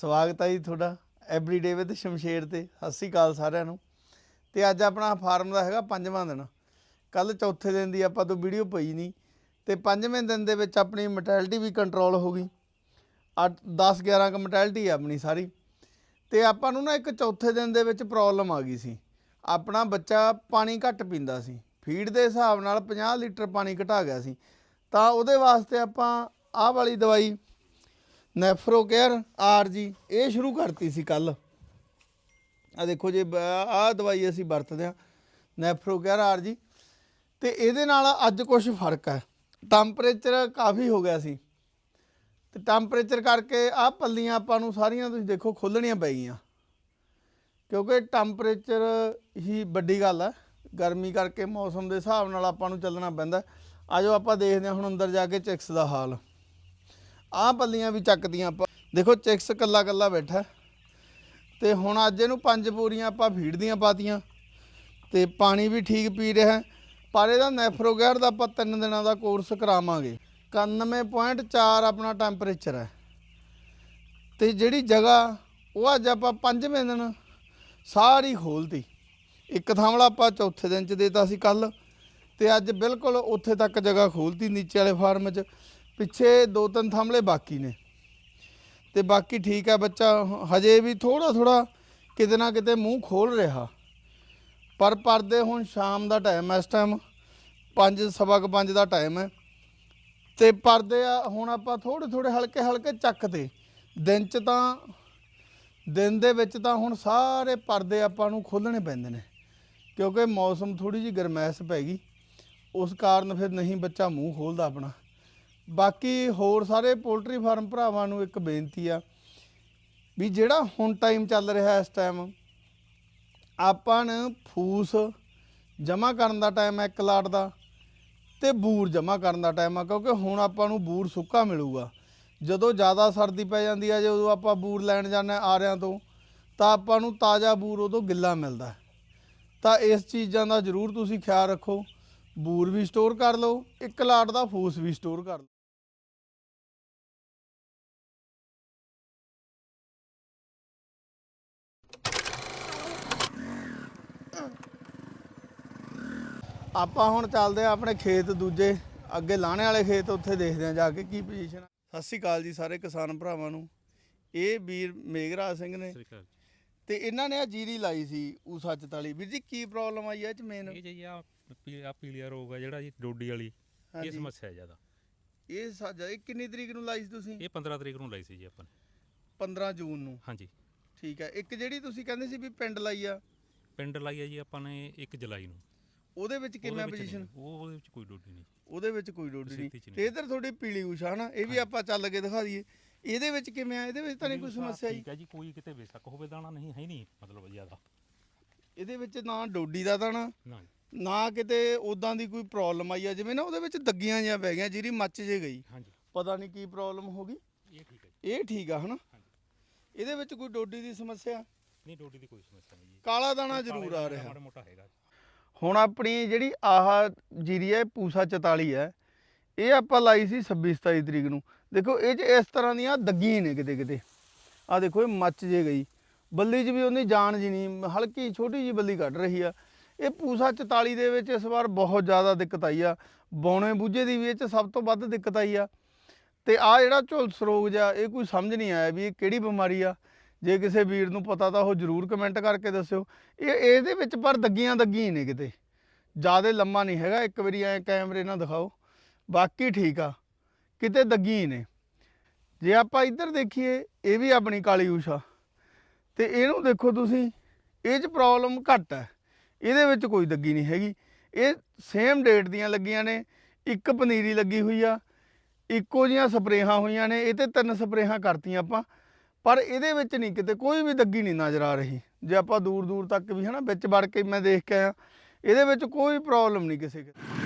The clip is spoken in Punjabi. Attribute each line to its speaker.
Speaker 1: ਸਵਾਗਤ ਹੈ ਜੀ ਤੁਹਾਡਾ ਐਵਰੀਡੇ ਵਿਦ ਸ਼ਮਸ਼ੇਰ ਤੇ। ਸਤਿ ਸ਼੍ਰੀ ਅਕਾਲ ਸਾਰਿਆਂ ਨੂੰ। ਤੇ ਅੱਜ ਆਪਣਾ ਫਾਰਮ ਦਾ ਹੈਗਾ ਪੰਜਵਾਂ ਦਿਨ। ਕੱਲ ਚੌਥੇ ਦਿਨ ਦੀ ਆਪਾਂ ਤੋਂ ਵੀਡੀਓ ਪਈ ਨਹੀਂ। ਤੇ ਪੰਜਵੇਂ ਦਿਨ ਦੇ ਵਿੱਚ ਆਪਣੀ ਮੋਰਟੈਲਿਟੀ ਵੀ ਕੰਟਰੋਲ ਹੋ ਗਈ। 8 10 11 ਕ ਮੋਰਟੈਲਿਟੀ ਆ ਆਪਣੀ ਸਾਰੀ। ਤੇ ਆਪਾਂ ਨੂੰ ਨਾ ਇੱਕ ਚੌਥੇ ਦਿਨ ਦੇ ਵਿੱਚ ਪ੍ਰੋਬਲਮ ਆ ਗਈ ਸੀ। ਆਪਣਾ ਬੱਚਾ ਪਾਣੀ ਘੱਟ ਪੀਂਦਾ ਸੀ। ਫੀਡ ਦੇ ਹਿਸਾਬ ਨਾਲ 50 ਲੀਟਰ ਪਾਣੀ ਘਟਾ ਗਿਆ ਸੀ। ਤਾਂ ਉਹਦੇ ਵਾਸਤੇ ਆਪਾਂ ਆਹ ਵਾਲੀ ਦਵਾਈ ਨੈਫਰੋ ਕੇਅਰ, ਆਰ ਜੀ, ਇਹ ਸ਼ੁਰੂ ਕਰਤੀ ਸੀ ਕੱਲ। ਆ ਦੇਖੋ ਜੇ, ਆਹ ਦਵਾਈ ਅਸੀਂ ਵਰਤਦੇ ਆ ਨੈਫਰੋ ਕੇਅਰ, ਆਰ ਜੀ। ਤੇ ਇਹਦੇ ਨਾਲ ਅੱਜ ਕੁਝ ਫ਼ਰਕ ਹੈ। ਟੈਂਪਰੇਚਰ ਕਾਫੀ ਹੋ ਗਿਆ ਸੀ। ਤੇ ਟੈਂਪਰੇਚਰ ਕਰਕੇ ਆਹ ਪੱਲੀਆਂ ਆਪਾਂ ਨੂੰ ਸਾਰੀਆਂ ਤੁਸੀਂ ਦੇਖੋ ਖੋਲਣੀਆਂ ਪੈ ਗਈਆਂ ਕਿਉਂਕਿ ਟੈਂਪਰੇਚਰ ਹੀ ਵੱਡੀ ਗੱਲ ਹੈ। ਗਰਮੀ ਕਰਕੇ ਮੌਸਮ ਦੇ ਹਿਸਾਬ ਨਾਲ ਆਪਾਂ ਨੂੰ ਚੱਲਣਾ ਪੈਂਦਾ। ਆਜੋ ਆਪਾਂ ਦੇਖਦੇ ਹਾਂ ਹੁਣ ਅੰਦਰ ਜਾ ਕੇ ਚਿਕਸ ਦਾ ਹਾਲ। ਆਹ ਪੱਲੀਆਂ ਵੀ ਚੱਕਦੀਆਂ ਆਪਾਂ। ਦੇਖੋ, ਚਿਕਸ ਕੱਲਾ ਕੱਲਾ ਬੈਠਾ। ਤੇ ਹੁਣ ਅੱਜ ਇਹਨੂੰ ਪੰਜ ਪੂਰੀਆਂ ਆਪਾਂ ਫੀਡ ਦੀਆਂ ਪਾਤੀਆਂ। ਤੇ ਪਾਣੀ ਵੀ ਠੀਕ ਪੀ ਰਿਹਾ ਪਰ ਇਹਦਾ ਨੈਫਰੋਗੈਰ ਦਾ ਆਪਾਂ ਤਿੰਨ ਦਿਨਾਂ ਦਾ ਕੋਰਸ ਕਰਾਵਾਂਗੇ। 91.4 ਆਪਣਾ ਟੈਂਪਰੇਚਰ ਹੈ। ਤੇ ਜਿਹੜੀ ਜਗ੍ਹਾ, ਉਹ ਅੱਜ ਆਪਾਂ ਪੰਜਵੇਂ ਦਿਨ ਸਾਰੀ ਖੋਲਤੀ ਇੱਕ ਥਾਂਵਲਾ ਆਪਾਂ ਚੌਥੇ ਦਿਨ ਚ ਦੇਤਾ ਸੀ ਕੱਲ ਤੇ ਅੱਜ ਬਿਲਕੁਲ ਉੱਥੇ ਤੱਕ ਜਗ੍ਹਾ ਖੋਲਤੀ ਨੀਚੇ ਵਾਲੇ ਫਾਰਮ 'ਚ। ਪਿੱਛੇ ਦੋ ਤਿੰਨ ਥਾਂਵਲੇ ਬਾਕੀ ਨੇ। ਤੇ ਬਾਕੀ ਠੀਕ ਹੈ ਬੱਚਾ, ਹਜੇ ਵੀ ਥੋੜਾ ਥੋੜਾ ਕਿਤੇ ਨਾ ਕਿਤੇ ਮੂੰਹ ਖੋਲ ਰਿਹਾ। ਪਰ ਪਰਦੇ ਹੁਣ ਸ਼ਾਮ ਦਾ ਟਾਈਮ ਹੈ ਇਸ ਟਾਈਮ 5 ਸਵਾ ਕੁ ਪੰਜ ਦਾ ਟਾਈਮ ਹੈ ਤੇ ਪਰਦੇ ਆ ਹੁਣ ਆਪਾਂ ਥੋੜੇ ਥੋੜੇ ਹਲਕੇ ਹਲਕੇ ਚੱਕਤੇ ਦਿਨ ਚ ਤਾਂ, ਦਿਨ ਦੇ ਵਿੱਚ ਤਾਂ ਹੁਣ ਸਾਰੇ ਪਰਦੇ ਆਪਾਂ ਨੂੰ ਖੋਲਣੇ ਪੈਂਦੇ ਨੇ। ਕਿਉਂਕਿ ਮੌਸਮ ਥੋੜੀ ਜਿਹੀ ਗਰਮੈਸ਼ ਪੈ ਗਈ। ਉਸ ਕਾਰਨ ਫਿਰ ਨਹੀਂ ਬੱਚਾ ਮੂੰਹ ਖੋਲਦਾ ਆਪਣਾ। ਬਾਕੀ ਹੋਰ ਸਾਰੇ ਪੋਲਟਰੀ ਫਾਰਮ ਭਰਾਵਾਂ ਨੂੰ ਇੱਕ ਬੇਨਤੀ ਆ ਵੀ ਜਿਹੜਾ ਹੁਣ ਟਾਈਮ ਚੱਲ ਰਿਹਾ ਇਸ ਟਾਈਮ ਆਪਾਂ ਨੂੰ ਫੂਸ ਜਮ੍ਹਾਂ ਕਰਨ ਦਾ ਟਾਈਮ ਹੈ ਇੱਕ ਲਾਟ ਦਾ ਤੇ ਬੂਰ ਜਮ੍ਹਾਂ ਕਰਨ ਦਾ ਟਾਈਮ ਆ, ਕਿਉਂਕਿ ਹੁਣ ਆਪਾਂ ਨੂੰ ਬੂਰ ਸੁੱਕਾ ਮਿਲੂਗਾ। ਜਦੋਂ ਜ਼ਿਆਦਾ ਸਰਦੀ ਪੈ ਜਾਂਦੀ ਆ, ਜਦੋਂ ਆਪਾਂ ਬੂਰ ਲੈਣ ਜਾਂਦੇ ਹਾਂ ਆਰਿਆਂ ਤੋਂ, ਤਾਂ ਆਪਾਂ ਨੂੰ ਤਾਜ਼ਾ ਬੂਰ ਉਦੋਂ ਗਿੱਲਾ ਮਿਲਦਾ ਤਾਂ ਇਸ ਚੀਜ਼ਾਂ ਦਾ ਜ਼ਰੂਰ ਤੁਸੀਂ ਖਿਆਲ ਰੱਖੋ, ਬੂਰ ਵੀ ਸਟੋਰ ਕਰ ਲਓ, ਇੱਕ ਲਾਟ ਦਾ ਫੂਸ ਵੀ ਸਟੋਰ ਕਰ ਲਓ। ਆਪਾਂ ਹੁਣ ਚੱਲਦੇ ਆ ਆਪਣੇ ਖੇਤ ਦੂਜੇ ਅੱਗੇ ਲਾਣੇ ਵਾਲੇ ਖੇਤ ਉੱਥੇ ਦੇਖਦੇ ਆ ਜਾ ਕੇ ਕੀ ਪੋਜੀਸ਼ਨ ਸਤਿ ਸ਼੍ਰੀ ਅਕਾਲ ਜੀ ਸਾਰੇ ਕਿਸਾਨ ਭਰਾਵਾਂ ਨੂੰ। ਇਹ ਵੀਰ ਮੇਘਰਾਜ ਸਿੰਘ ਨੇ
Speaker 2: ਸਤਿ ਸ਼੍ਰੀ ਅਕਾਲ
Speaker 1: ਤੇ ਇਹਨਾਂ ਨੇ ਆ ਜੀਰੀ ਲਾਈ ਸੀ ਊਸਾ 44 ਵੀਰ ਜੀ ਕੀ ਪ੍ਰੋਬਲਮ ਆਈ ਹੈ ਇਹ ਚ ਮੇਨ
Speaker 2: ਇਹ ਜੀ ਆ ਆ ਪੀਲੀਆ ਰੋਗ ਆ ਜਿਹੜਾ ਜੀ ਡੋਡੀ ਵਾਲੀ ਇਹ। ਸਮੱਸਿਆ ਜ਼ਿਆਦਾ।
Speaker 1: ਇਹ ਸਾਜਾ ਇਹ ਕਿੰਨੀ ਤਰੀਕ ਨੂੰ ਲਾਈ ਸੀ ਤੁਸੀਂ?
Speaker 2: ਇਹ 15 ਤਰੀਕ ਨੂੰ ਲਈ ਸੀ ਜੀ ਆਪਾਂ ਨੇ।
Speaker 1: 15 ਜੂਨ ਨੂੰ।
Speaker 2: ਹਾਂਜੀ।
Speaker 1: ਠੀਕ ਹੈ ਇੱਕ ਜਿਹੜੀ ਤੁਸੀਂ ਕਹਿੰਦੇ ਸੀ ਵੀ ਪਿੰਡ ਲਾਈ ਆ
Speaker 2: ਪਿੰਡ ਲਾਈ ਆ ਜੀ ਆਪਾਂ ਨੇ 1 ਜੁਲਾਈ ਨੂੰ।
Speaker 1: ਉਹਦੇ ਵਿੱਚ
Speaker 2: ਵਿੱਚ
Speaker 1: ਪੋਜੀਸ਼ਨ
Speaker 2: ਉਹ ਉਹਦੇ ਵਿੱਚ ਕੋਈ ਡੋਡੀ ਨਹੀਂ।
Speaker 1: ਉਹਦੇ ਵਿੱਚ ਕੋਈ ਡੋਡੀ
Speaker 2: ਨਹੀਂ।
Speaker 1: ਤੇ ਇਧਰ ਤੁਹਾਡੀ ਪੀਲੀ ਊਸ਼ਾ ਹਨਾ ਇਹ ਵੀ ਆਪਾਂ ਚੱਲ ਕੇ ਦਿਖਾ ਦਈਏ। ਇਹਦੇ ਵਿੱਚ ਕਿਵੇਂ ਆ? ਇਹਦੇ ਵਿੱਚ ਤਾਂ ਨਹੀਂ ਕੋਈ ਸਮੱਸਿਆ ਜੀ।
Speaker 2: ਠੀਕ ਹੈ ਜੀ ਕੋਈ ਕਿਤੇ ਬੇਸ਼ੱਕ ਹੋਵੇ ਦਾਣਾ ਨਹੀਂ ਹੈ ਹੀ ਨਹੀਂ ਮਤਲਬ ਜ਼ਿਆਦਾ।
Speaker 1: ਇਹਦੇ ਵਿੱਚ ਨਾ ਡੋਡੀ ਦਾ ਦਾਣਾ
Speaker 2: ਨਾ ਜੀ।
Speaker 1: ਨਾ ਕਿਤੇ ਉਦਾਂ ਦੀ ਕੋਈ ਪ੍ਰੋਬਲਮ ਆਈ ਆ ਜਿਵੇਂ ਨਾ ਉਹਦੇ ਵਿੱਚ ਦੱਗੀਆਂ ਜਿਹੀਆਂ ਪੈ ਗਈਆਂ ਜਿਹੜੀ ਮੱਚ ਜੇ ਗਈ।
Speaker 2: ਹਾਂਜੀ।
Speaker 1: ਪਤਾ ਨਹੀਂ ਕੀ ਪ੍ਰੋਬਲਮ ਹੋ ਗਈ।
Speaker 2: ਇਹ ਠੀਕ ਹੈ ਜੀ।
Speaker 1: ਇਹ ਠੀਕ ਆ ਹਨਾ?
Speaker 2: ਹਾਂਜੀ।
Speaker 1: ਇਹਦੇ ਵਿੱਚ ਕੋਈ ਡੋਡੀ ਦੀ ਸਮੱਸਿਆ?
Speaker 2: ਨਹੀਂ ਡੋਡੀ ਦੀ ਕੋਈ ਸਮੱਸਿਆ ਨਹੀਂ ਜੀ।
Speaker 1: ਕਾਲਾ ਦਾਣਾ ਜ਼ਰੂਰ ਆ ਰਿਹਾ।
Speaker 2: ਮਾੜਾ ਮੋਟਾ ਹੈਗਾ
Speaker 1: ਹੁਣ ਆਪਣੀ ਜਿਹੜੀ ਆਹ ਜੀਰੀ ਹੈ ਇਹ ਪੂਸਾ 44 ਹੈ ਇਹ ਆਪਾਂ ਲਾਈ ਸੀ 26 27 ਤਰੀਕ ਨੂੰ। ਦੇਖੋ ਇਹ 'ਚ ਇਸ ਤਰ੍ਹਾਂ ਦੀਆਂ ਦੱਗੀਆਂ ਨੇ ਕਿਤੇ ਕਿਤੇ। ਆ ਦੇਖੋ ਇਹ ਮੱਚ ਜੇ ਗਈ। ਬੱਲੀ 'ਚ ਵੀ ਉਹਦੀ ਜਾਨ ਜੀ ਨਹੀਂ ਹਲਕੀ ਛੋਟੀ ਜੀ ਬੱਲੀ ਕੱਢ ਰਹੀ ਆ। ਇਹ ਪੂਸਾ 44 ਦੇ ਵਿੱਚ ਇਸ ਵਾਰ ਬਹੁਤ ਜ਼ਿਆਦਾ ਦਿੱਕਤ ਆਈ ਆ। ਬੌਣੇ ਬੂਝੇ ਦੀ ਵੀ ਇਹ 'ਚ ਸਭ ਤੋਂ ਵੱਧ ਦਿੱਕਤ ਆਈ ਆ। ਤੇ ਆ ਜਿਹੜਾ ਝੁਲਸ ਰੋਗ ਜਿਹਾ ਇਹ ਕੋਈ ਸਮਝ ਨਹੀਂ ਆਇਆ ਵੀ ਇਹ ਕਿਹੜੀ ਬਿਮਾਰੀ ਆ। ਜੇ ਕਿਸੇ ਵੀਰ ਨੂੰ ਪਤਾ ਤਾਂ ਉਹ ਜਰੂਰ ਕਮੈਂਟ ਕਰਕੇ ਦੱਸਿਓ। ਇਹ, ਇਹਦੇ ਵਿੱਚ ਪਰ ਦੱਗੀਆਂ ਦੱਗੀਆਂ ਹੀ ਨੇ ਕਿਤੇ। ਜ਼ਿਆਦਾ ਲੰਮਾ ਨਹੀਂ ਹੈਗਾ, ਇੱਕ ਵਾਰੀ ਐ ਕੈਮਰੇ ਨਾਲ ਦਿਖਾਓ। ਬਾਕੀ ਠੀਕ ਆ, ਕਿਤੇ ਦੱਗੀ ਹੀ ਨੇ। ਜੇ ਆਪਾਂ ਇੱਧਰ ਦੇਖੀਏ, ਇਹ ਵੀ ਆਪਣੀ ਕਾਲੀ ਊਸ਼ਾ। ਤੇ ਇਹਨੂੰ ਦੇਖੋ ਤੁਸੀਂ, ਇਹ 'ਚ ਪ੍ਰੋਬਲਮ ਘੱਟ ਹੈ। ਇਹਦੇ ਵਿੱਚ ਕੋਈ ਦੱਗੀ ਨਹੀਂ ਹੈਗੀ। ਇਹ ਸੇਮ ਡੇਟ ਦੀਆਂ ਲੱਗੀਆਂ ਨੇ। ਇੱਕ ਪਨੀਰੀ ਲੱਗੀ ਹੋਈ ਆ। ਇੱਕੋ ਜੀਆਂ ਸਪਰੇਹਾਂ ਹੋਈਆਂ ਨੇ। ਇਹ ਤੇ ਤਿੰਨ ਸਪਰੇਹਾਂ ਕਰਤੀਆਂ ਆਪਾਂ। ਪਰ ਇਹਦੇ ਵਿੱਚ ਨਹੀਂ, ਕਿਤੇ ਕੋਈ ਵੀ ਦੱਗੀ ਨਹੀਂ ਨਜ਼ਰ ਆ ਰਹੀ। ਜੇ ਆਪਾਂ ਦੂਰ ਦੂਰ ਤੱਕ ਵੀ ਹਨਾ ਵਿੱਚ ਵੜ ਕੇ ਮੈਂ ਦੇਖ ਕੇ ਆਇਆ, ਇਹਦੇ ਵਿੱਚ ਕੋਈ ਪ੍ਰੋਬਲਮ ਨਹੀਂ ਕਿਸੇ ਕਿਤੇ।